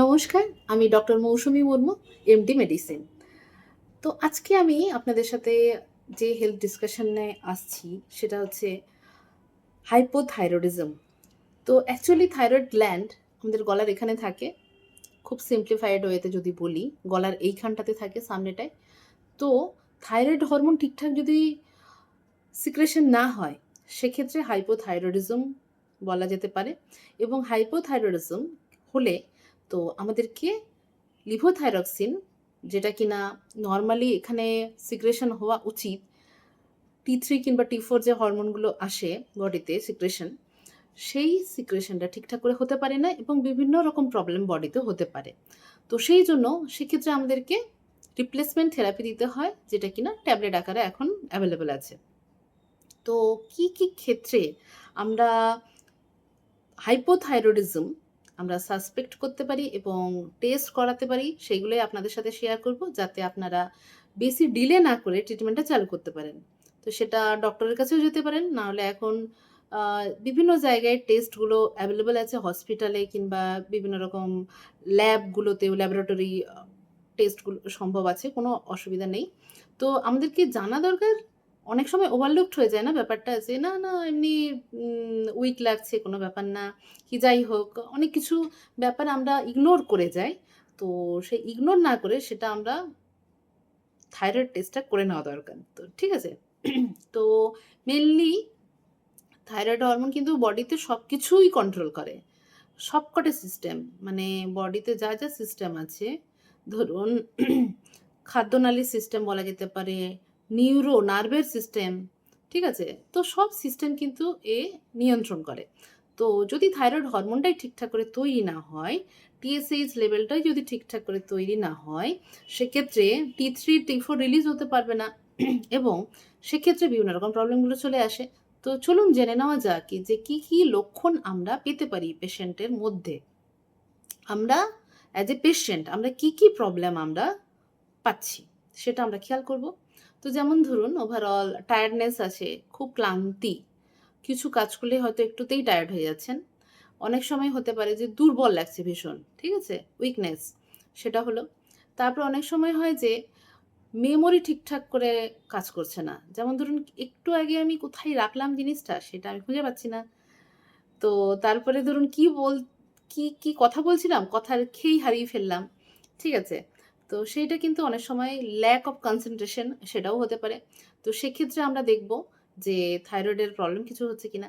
নমস্কার, আমি doctor Mousumi Murmu MD medicine তো আজকে আমি আপনাদের সাথে যে হেলথ ডিসকাশনে আসছি, সেটা হচ্ছে হাইপোথাইরয়েডিজম তো অ্যাকচুয়ালি থাইরয়েড গ্ল্যান্ড আমাদের গলার এখানে থাকে, খুব সিম্পলিফাইড ওয়েতে যদি বলি, গলার এইখানটাতে থাকে, সামনেটায়। তো থাইরয়েড হরমোন ঠিকঠাক যদি সিক্রেশন না হয়, সেক্ষেত্রে হাইপোথাইরয়েডিজম বলা যেতে পারে। এবং হাইপোথাইরয়েডিজম হলে তো আমাদেরকে লিভোথাইরক্সিন, যেটা কিনা নর্মালি এখানে সিক্রেশন হওয়া উচিত টি থ্রি কিংবা টি ফোর যে হরমোনগুলো আসে বডিতে সিক্রেশন সেই সিক্রেশনটা ঠিকঠাক করে হতে পারে না এবং বিভিন্ন রকম প্রবলেম বডিতে হতে পারে। তো সেই জন্য সেক্ষেত্রে আমাদেরকে রিপ্লেসমেন্ট থেরাপি দিতে হয়, যেটা কিনা ট্যাবলেট আকারে এখন অ্যাভেলেবেল আছে। তো কি কি ক্ষেত্রে আমরা হাইপোথাইরয়েডিজম আমরা সাসপেক্ট করতে পারি এবং টেস্ট করাতে পারি সেইগুলোই আপনাদের সাথে শেয়ার করব, যাতে আপনারা বেশি ডিলে না করে ট্রিটমেন্টটা চালু করতে পারেন। তো সেটা ডক্টরের কাছেও যেতে পারেন নাহলে এখন বিভিন্ন জায়গায় টেস্টগুলো অ্যাভেলেবেল আছে হসপিটালে কিংবা বিভিন্ন রকম ল্যাবগুলোতেও ল্যাবরেটরি টেস্টগুলো সম্ভব আছে, কোনো অসুবিধা নেই। তো আমাদেরকে জানা দরকার অনেক সময় ওভারলুকড হয়ে যায় না ব্যাপারটা? যে না না, এমনি উইক লাগছে, কোনো ব্যাপার না, কি যাই হোক, অনেক কিছু ব্যাপার আমরা ইগনোর করে যাই। তো সেই ইগনোর না করে সেটা আমরা থাইরয়েড টেস্টটা করে নেওয়া দরকার। তো ঠিক আছে? তো মেনলি থাইরয়েড হরমোন কিন্তু বডিতে সব কিছুই কন্ট্রোল করে। সবকটা সিস্টেম মানে বডিতে যা যা সিস্টেম আছে, ধরুন খাদ্যনালী সিস্টেম বলা যেতে পারে নিউরো নার্ভের সিস্টেম ঠিক আছে? তো সব সিস্টেম কিন্তু এ নিয়ন্ত্রণ করে। তো যদি থাইরয়েড হরমোনটাই ঠিকঠাক করে তৈরি না হয় টিএসএইচ লেভেলটাই যদি ঠিকঠাক করে তৈরি না হয়, সেক্ষেত্রে T three T four release হতে পারবে না। এবং সেক্ষেত্রে বিভিন্ন রকম প্রবলেমগুলো চলে আসে। তো চলুন জেনে নেওয়া যাক কি, যে কি কি লক্ষণ আমরা পেতে পারি পেশেন্টের মধ্যে। আমরা অ্যাজ এ পেশেন্ট আমরা কি কি প্রবলেম আমরা পাচ্ছি? সেটা আমরা খেয়াল করব। তো যেমন ধরুন ওভারঅল টায়ার্ডনেস আছে, খুব ক্লান্তি। কিছু কাজ করলে হয়তো একটুতেই টায়ার্ড হয়ে যাচ্ছেন। অনেক সময় হতে পারে যে দুর্বল লাগছে ভীষণ, ঠিক আছে? উইকনেস সেটা হলো। তারপর অনেক সময় হয় যে মেমোরি ঠিকঠাক করে কাজ করছে না। যেমন ধরুন, একটু আগে আমি কোথায় রাখলাম জিনিসটা, সেটা আমি খুঁজে পাচ্ছি না। তো তারপরে ধরুন, কি বল, কি কি কথা বলছিলাম, কথার খেয়েই হারিয়ে ফেললাম, ঠিক আছে? তো সেইটা কিন্তু অনেক সময় ল্যাক অফ কনসেন্ট্রেশন সেটাও হতে পারে। তো সেক্ষেত্রে আমরা দেখব যে থাইরয়েডের প্রবলেম কিছু হচ্ছে কিনা।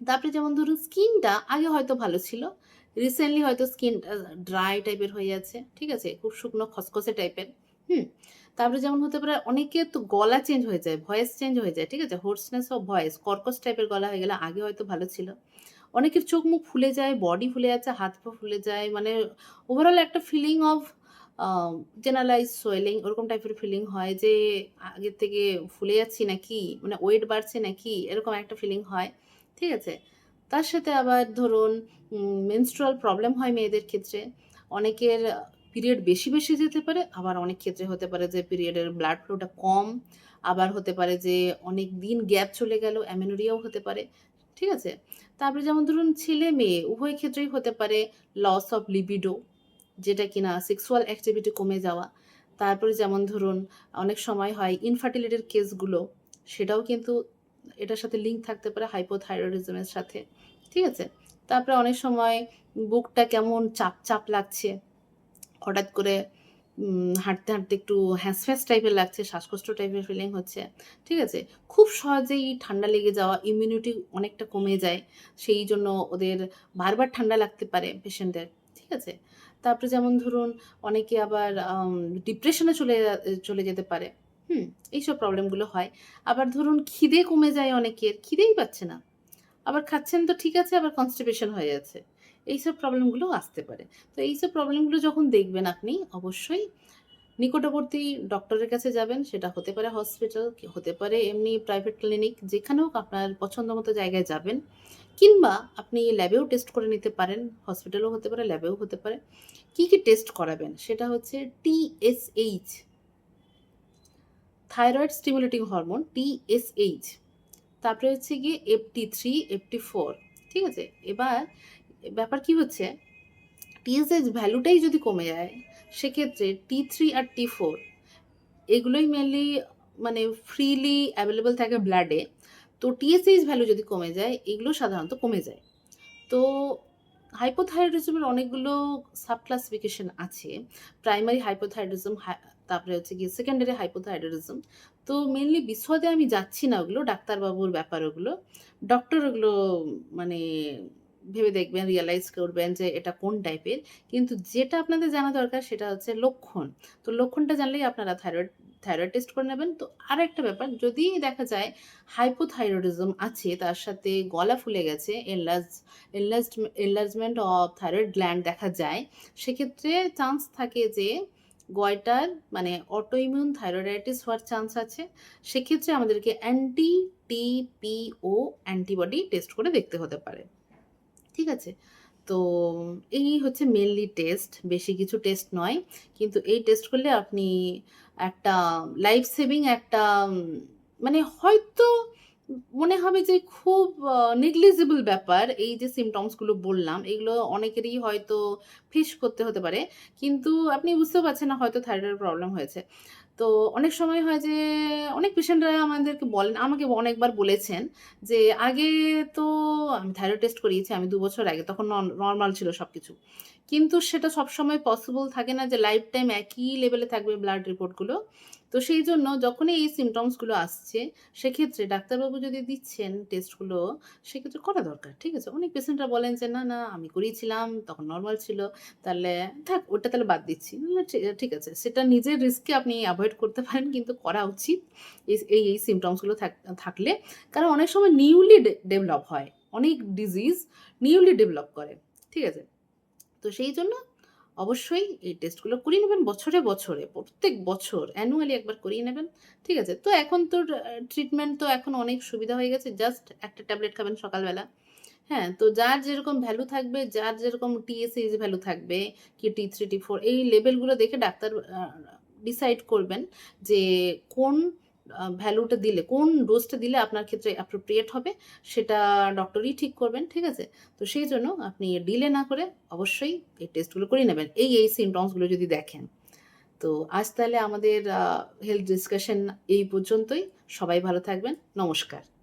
তারপরে যেমন ধরুন স্কিনটা আগে হয়তো ভালো ছিল রিসেন্টলি হয়তো স্কিন ড্রাই টাইপের হয়ে যাচ্ছে, ঠিক আছে? খুব শুকনো খসখসে টাইপের হুম? তারপরে যেমন হতে পারে অনেকে তো গলা চেঞ্জ হয়ে যায় ভয়েস চেঞ্জ হয়ে যায়, ঠিক আছে? হোর্সনেস অফ ভয়েস কর্কশ টাইপের গলা হয়ে গেলে আগে হয়তো ভালো ছিল। অনেকের চোখ মুখ ফুলে যায় বডি ফুলে যাচ্ছে, হাত পা ফুলে যায় মানে ওভারঅল একটা ফিলিং অফ জেনারেলাইজ সোয়েলিং ওরকম টাইপের ফিলিং হয় যে আগের থেকে ফুলে যাচ্ছি নাকি মানে ওয়েট বাড়ছে নাকি, এরকম একটা ফিলিং হয়, ঠিক আছে? তার সাথে আবার ধরুন মেনস্ট্রুয়াল প্রবলেম হয় মেয়েদের ক্ষেত্রে, অনেকের পিরিয়ড বেশি বেশি যেতে পারে, আবার অনেক ক্ষেত্রে হতে পারে যে পিরিয়ডের ব্লাড ফ্লোটা কম, আবার হতে পারে যে অনেক দিন গ্যাপ চলে গেল অ্যামেনোরিয়াও হতে পারে, ঠিক আছে? তারপরে যেমন ধরুন ছেলে মেয়ে, উভয় ক্ষেত্রেই হতে পারে লস অফ লিবিডো যেটা কিনা সেক্সুয়াল অ্যাক্টিভিটি কমে যাওয়া। তারপরে যেমন ধরুন, অনেক সময় হয় ইনফার্টিলিটির কেসগুলো সেটাও কিন্তু এটার সাথে লিঙ্ক থাকতে পারে হাইপোথাইরয়েডিজমের সাথে, ঠিক আছে? তারপরে অনেক সময় বুকটা কেমন চাপ চাপ লাগছে, হঠাৎ করে হাঁটতে হাঁটতে একটু হ্যাঁসফ্যাঁস টাইপের লাগছে, শ্বাসকষ্ট টাইপের ফিলিং হচ্ছে, ঠিক আছে? খুব সহজেই ঠান্ডা লেগে যাওয়া ইমিউনিটি অনেকটা কমে যায়, সেই জন্য ওদের বারবার ঠান্ডা লাগতে পারে পেশেন্টদের ঠিক আছে? তারপরে যেমন ধরুন অনেকে আবার ডিপ্রেশনে চলে চলে যেতে পারে। হুম, এইসব প্রবলেমগুলো হয়। আবার ধরুন খিদে কমে যায় অনেকের, খিদেই পাচ্ছে না। আবার খাচ্ছেন তো ঠিক আছে, আবার কনস্টিপেশন হয়ে যাচ্ছে। এইসব প্রবলেমগুলো আসতে পারে। তো এইসব প্রবলেমগুলো যখন দেখবেন আপনি, অবশ্যই নিকটবর্তী ডক্টরের কাছে যাবেন, সেটা হতে পারে হসপিটাল হতে পারে এমনি প্রাইভেট ক্লিনিক যেখানে হোক আপনার পছন্দ মতো জায়গায় যাবেন। কিংবা আপনি ল্যাবেও টেস্ট করে নিতে পারেন হসপিটালও হতে পারে ল্যাবেও হতে পারে। কি কি টেস্ট করাবেন? সেটা হচ্ছে TSH thyroid stimulating hormone TSH তারপরে হচ্ছে গিয়ে এফটি থ্রি এফটি ফোর ঠিক আছে? এবার ব্যাপার কি হচ্ছে? টিএসএইচ ভ্যালুটাই যদি কমে যায় সেক্ষেত্রে টি থ্রি আর টি ফোর এগুলোই মেনলি মানে ফ্রিলি অ্যাভেলেবল থাকে ব্লাডে তো টিএসএইচ ভ্যালু যদি কমে যায়, এগুলো সাধারণত কমে যায়। তো হাইপোথাইরয়েডিজমের অনেকগুলো সাব ক্লাসিফিকেশন আছে প্রাইমারি হাইপোথাইরয়েডিজম তারপরে হচ্ছে গিয়ে সেকেন্ডারি হাইপোথাইরয়েডিজম তো মেনলি বিশদে আমি যাচ্ছি না ওগুলো, ডাক্তারবাবুর ব্যাপার ওগুলো। ডক্টর ওগুলো মানে ভেবে দেখবেন রিয়েলাইজ করবেন যে এটা কোন টাইপের কিন্তু যেটা আপনাদের জানা দরকার সেটা হচ্ছে লক্ষণ। তো লক্ষণটা জানলেই আপনারা থাইরয়েড থাইরয়েড টেস্ট করে নেবেন। তো আর একটা ব্যাপার, যদি দেখা যায় হাইপোথাইরয়েডিজম আছে, তার সাথে গলা ফুলে গেছে enlarge enlarge enlargement of thyroid gland দেখা যায়, সেক্ষেত্রে চান্স থাকে যে গয়টার মানে অটোইমিউন থাইরয়েডাইটিস হওয়ার চান্স আছে। সেক্ষেত্রে আমাদেরকে অ্যান্টি টিপিও অ্যান্টিবডি টেস্ট করে দেখতে হতে পারে। ঠিক আছে? তো এই হচ্ছে মেনলি টেস্ট বেশি কিছু টেস্ট নয়। কিন্তু এই টেস্ট করলে আপনি একটা লাইফ সেভিং একটা মানে হয়তো মনে হবে যে খুব নেগলিজেবল ব্যাপার এই যে সিমটমসগুলো বললাম, এগুলো অনেকেরই হয়তো ফেস করতে হতে পারে। কিন্তু আপনি বুঝতেও পারছেন না হয়তো থাইরয়েড প্রবলেম হয়েছে। তো অনেক সময় হয় যে, অনেক পেশেন্টরা আমাদেরকে বলেন, আমাকে অনেকবার বলেছেন যে, আগে তো আমি থাইরয়েড টেস্ট করিয়েছি, আমি দু বছর আগে, তখন নর্মাল ছিল সব কিছু কিন্তু সেটা সবসময় পসিবল থাকে না যে লাইফ টাইম একই লেভেলে থাকবে ব্লাড রিপোর্টগুলো তো সেই জন্য যখনই এই সিমটমসগুলো আসছে সেক্ষেত্রে ডাক্তারবাবু যদি দিচ্ছেন টেস্টগুলো সেক্ষেত্রে করা দরকার ঠিক আছে? অনেক পেশেন্টরা বলেন যে না না আমি করিয়েছিলাম তখন নর্মাল ছিল তাহলে থাক ওটা তাহলে বাদ দিচ্ছি। না, ঠিক- আছে সেটা নিজের রিস্কে আপনি অ্যাভয়েড করতে পারেন কিন্তু করা উচিত এই এই এই সিমটমসগুলো থাকলে। কারণ অনেক সময় নিউলি ডেভেলপ হয় অনেক ডিজিজ নিউলি ডেভেলপ করে ঠিক আছে? তো সেই জন্য অবশ্যই এই টেস্টগুলো করিয়ে নেবেন বছরে বছরে, প্রত্যেক বছর অ্যানুয়ালি একবার করিয়ে নেবেন, ঠিক আছে? তো এখন তো ট্রিটমেন্ট তো এখন অনেক সুবিধা হয়ে গেছে জাস্ট একটা ট্যাবলেট খাবেন সকালবেলা। হ্যাঁ তো যার যেরকম ভ্যালু থাকবে, যার যেরকম টিএসএইচ ভ্যালু থাকবে কি টি থ্রি টি ফোর এই লেভেলগুলো দেখে ডাক্তার ডিসাইড করবেন যে কোন ভ্যালুটা দিলে, কোন ডোজটা দিলে আপনার ক্ষেত্রে অ্যাপ্রোপ্রিয়েট হবে, সেটা ডক্টরই ঠিক করবেন, ঠিক আছে? তো সেই জন্য আপনি ডিলে না করে অবশ্যই এই টেস্টগুলো করে নেবেন। এই এই সিমটমসগুলো যদি দেখেন। তো আজ তাহলে আমাদের হেলথ ডিসকাশন এই পর্যন্তই। সবাই ভালো থাকবেন। নমস্কার।